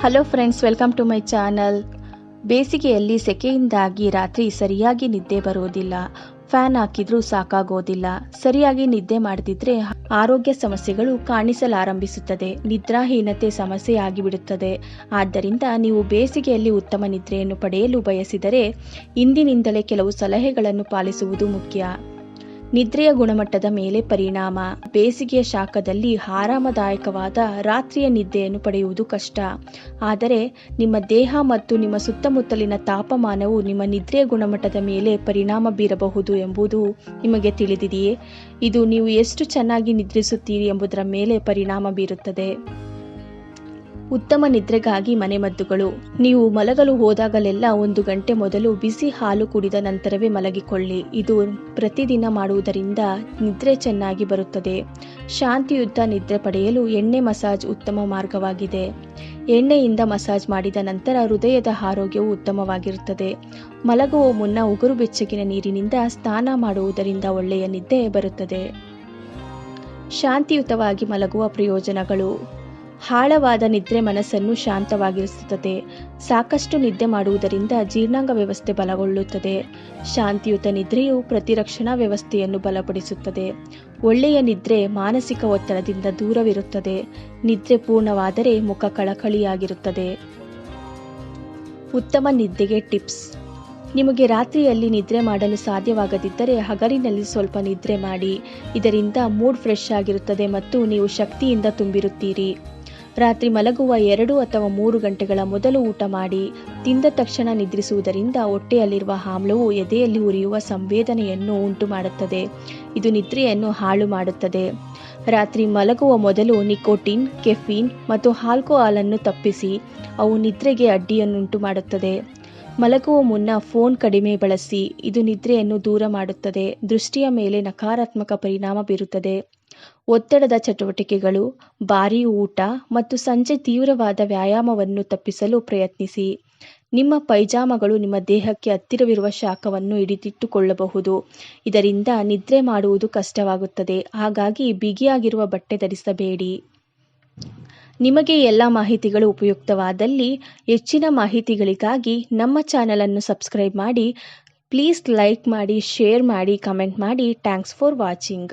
Hello friends welcome to my channel ಬೇಸಿಗೆಯಲ್ಲಿ ಸೆಕೆಯಿಂದಾಗಿ ರಾತ್ರಿ ಸರಿಯಾಗಿ ನಿದ್ದೆ ಬರೋದಿಲ್ಲ ಫ್ಯಾನ್ ಹಾಕಿದ್ರೂ ಸಾಕಾಗೋದಿಲ್ಲ. ಸರಿಯಾಗಿ ನಿದ್ದೆ ಮಾಡದಿದ್ರೆ ಆರೋಗ್ಯ ಸಮಸ್ಯೆಗಳು ಕಾಣಿಸಲಾರಂಭಿಸುತ್ತದೆ. ನಿದ್ರಾಹೀನತೆ ಸಮಸ್ಯೆ ಆಗಿಬಿಡುತ್ತದೆ. ಆದ್ದರಿಂದ ನೀವು ಬೇಸಿಗೆಯಲ್ಲಿ ಉತ್ತಮ ನಿದ್ರೆಯನ್ನು ಪಡೆಯಲು ಬಯಸಿದರೆ, ಇಂದಿನಿಂದಲೇ ಕೆಲವು ಸಲಹೆಗಳನ್ನು ಪಾಲಿಸುವುದು ಮುಖ್ಯ. ನಿದ್ರೆಯ ಗುಣಮಟ್ಟದ ಮೇಲೆ ಪರಿಣಾಮ. ಬೇಸಿಗೆಯ ಶಾಖದಲ್ಲಿ ಆರಾಮದಾಯಕವಾದ ರಾತ್ರಿಯ ನಿದ್ದೆಯನ್ನು ಪಡೆಯುವುದು ಕಷ್ಟ. ಆದರೆ ನಿಮ್ಮ ದೇಹ ಮತ್ತು ನಿಮ್ಮ ಸುತ್ತಮುತ್ತಲಿನ ತಾಪಮಾನವು ನಿಮ್ಮ ನಿದ್ರೆಯ ಗುಣಮಟ್ಟದ ಮೇಲೆ ಪರಿಣಾಮ ಬೀರಬಹುದು ಎಂಬುದು ನಿಮಗೆ ತಿಳಿದಿದೆಯೇ? ಇದು ನೀವು ಎಷ್ಟು ಚೆನ್ನಾಗಿ ನಿದ್ರಿಸುತ್ತೀರಿ ಎಂಬುದರ ಮೇಲೆ ಪರಿಣಾಮ ಬೀರುತ್ತದೆ. ಉತ್ತಮ ನಿದ್ರೆಗಾಗಿ ಮನೆಮದ್ದುಗಳು ನೀವು ಮಲಗಲು ಹೋದಾಗಲೆಲ್ಲ ಒಂದು ಗಂಟೆ ಮೊದಲು ಬಿಸಿ ಹಾಲು ಕುಡಿದ ನಂತರವೇ ಮಲಗಿಕೊಳ್ಳಿ. ಇದು ಪ್ರತಿದಿನ ಮಾಡುವುದರಿಂದ ನಿದ್ರೆ ಚೆನ್ನಾಗಿ ಬರುತ್ತದೆ. ಶಾಂತಿಯುತ ನಿದ್ರೆ ಪಡೆಯಲು ಎಣ್ಣೆ ಮಸಾಜ್ ಉತ್ತಮ ಮಾರ್ಗವಾಗಿದೆ. ಎಣ್ಣೆಯಿಂದ ಮಸಾಜ್ ಮಾಡಿದ ನಂತರ ಹೃದಯದ ಆರೋಗ್ಯವು ಉತ್ತಮವಾಗಿರುತ್ತದೆ. ಮಲಗುವ ಮುನ್ನ ಉಗುರು ಬೆಚ್ಚಗಿನ ನೀರಿನಿಂದ ಸ್ನಾನ ಮಾಡುವುದರಿಂದ ಒಳ್ಳೆಯ ನಿದ್ದೆ ಬರುತ್ತದೆ. ಶಾಂತಿಯುತವಾಗಿ ಮಲಗುವ ಪ್ರಯೋಜನಗಳು. ಆಳವಾದ ನಿದ್ರೆ ಮನಸ್ಸನ್ನು ಶಾಂತವಾಗಿರಿಸುತ್ತದೆ. ಸಾಕಷ್ಟು ನಿದ್ದೆ ಮಾಡುವುದರಿಂದ ಜೀರ್ಣಾಂಗ ವ್ಯವಸ್ಥೆ ಬಲಗೊಳ್ಳುತ್ತದೆ. ಶಾಂತಿಯುತ ನಿದ್ರೆಯು ಪ್ರತಿರಕ್ಷಣಾ ವ್ಯವಸ್ಥೆಯನ್ನು ಬಲಪಡಿಸುತ್ತದೆ. ಒಳ್ಳೆಯ ನಿದ್ರೆ ಮಾನಸಿಕ ಒತ್ತಡದಿಂದ ದೂರವಿರುತ್ತದೆ. ನಿದ್ರೆ ಪೂರ್ಣವಾದರೆ ಮುಖ ಕಳಕಳಿಯಾಗಿರುತ್ತದೆ. ಉತ್ತಮ ನಿದ್ದೆಗೆ ಟಿಪ್ಸ್. ನಿಮಗೆ ರಾತ್ರಿಯಲ್ಲಿ ನಿದ್ರೆ ಮಾಡಲು ಸಾಧ್ಯವಾಗದಿದ್ದರೆ ಹಗಲಿನಲ್ಲಿ ಸ್ವಲ್ಪ ನಿದ್ರೆ ಮಾಡಿ. ಇದರಿಂದ ಮೂಡ್ ಫ್ರೆಶ್ ಆಗಿರುತ್ತದೆ ಮತ್ತು ನೀವು ಶಕ್ತಿಯಿಂದ ತುಂಬಿರುತ್ತೀರಿ. ರಾತ್ರಿ ಮಲಗುವ ಎರಡು ಅಥವಾ ಮೂರು ಗಂಟೆಗಳ ಮೊದಲು ಊಟ ಮಾಡಿ, ತಿಂದ ತಕ್ಷಣ ನಿದ್ರಿಸುವುದರಿಂದ ಹೊಟ್ಟೆಯಲ್ಲಿರುವ ಆಮ್ಲವು ಎದೆಯಲ್ಲಿ ಉರಿಯುವ ಸಂವೇದನೆಯನ್ನು ಉಂಟು ಮಾಡುತ್ತದೆ ಇದು ನಿದ್ರೆಯನ್ನು ಹಾಳು ಮಾಡುತ್ತದೆ. ರಾತ್ರಿ ಮಲಗುವ ಮೊದಲು ನಿಕೋಟಿನ್, ಕೆಫೀನ್ ಮತ್ತು ಆಲ್ಕೋಹಾಲನ್ನು ತಪ್ಪಿಸಿ, ಅವು ನಿದ್ರೆಗೆ ಅಡ್ಡಿಯನ್ನುಂಟು ಮಾಡುತ್ತದೆ ಮಲಗುವ ಮುನ್ನ ಫೋನ್ ಕಡಿಮೆ ಬಳಸಿ, ಇದು ನಿದ್ರೆಯನ್ನು ದೂರ ಮಾಡುತ್ತದೆ. ದೃಷ್ಟಿಯ ಮೇಲೆ ನಕಾರಾತ್ಮಕ ಪರಿಣಾಮ ಬೀರುತ್ತದೆ. ಒತ್ತಡದ ಚಟುವಟಿಕೆಗಳು, ಭಾರೀ ಊಟ ಮತ್ತು ಸಂಜೆ ತೀವ್ರವಾದ ವ್ಯಾಯಾಮವನ್ನು ತಪ್ಪಿಸಲು ಪ್ರಯತ್ನಿಸಿ. ನಿಮ್ಮ ಪೈಜಾಮಗಳು ನಿಮ್ಮ ದೇಹಕ್ಕೆ ಹತ್ತಿರವಿರುವ ಶಾಖವನ್ನು ಹಿಡಿದಿಟ್ಟುಕೊಳ್ಳಬಹುದು. ಇದರಿಂದ ನಿದ್ರೆ ಮಾಡುವುದು ಕಷ್ಟವಾಗುತ್ತದೆ. ಹಾಗಾಗಿ ಬಿಗಿಯಾಗಿರುವ ಬಟ್ಟೆ ಧರಿಸಬೇಡಿ. ನಿಮಗೆ ಎಲ್ಲ ಮಾಹಿತಿಗಳು ಉಪಯುಕ್ತವಾದಲ್ಲಿ ಹೆಚ್ಚಿನ ಮಾಹಿತಿಗಳಿಗಾಗಿ ನಮ್ಮ ಚಾನಲನ್ನು ಸಬ್ಸ್ಕ್ರೈಬ್ ಮಾಡಿ, ಪ್ಲೀಸ್ ಲೈಕ್ ಮಾಡಿ, ಶೇರ್ ಮಾಡಿ, ಕಮೆಂಟ್ ಮಾಡಿ. Thanks for watching.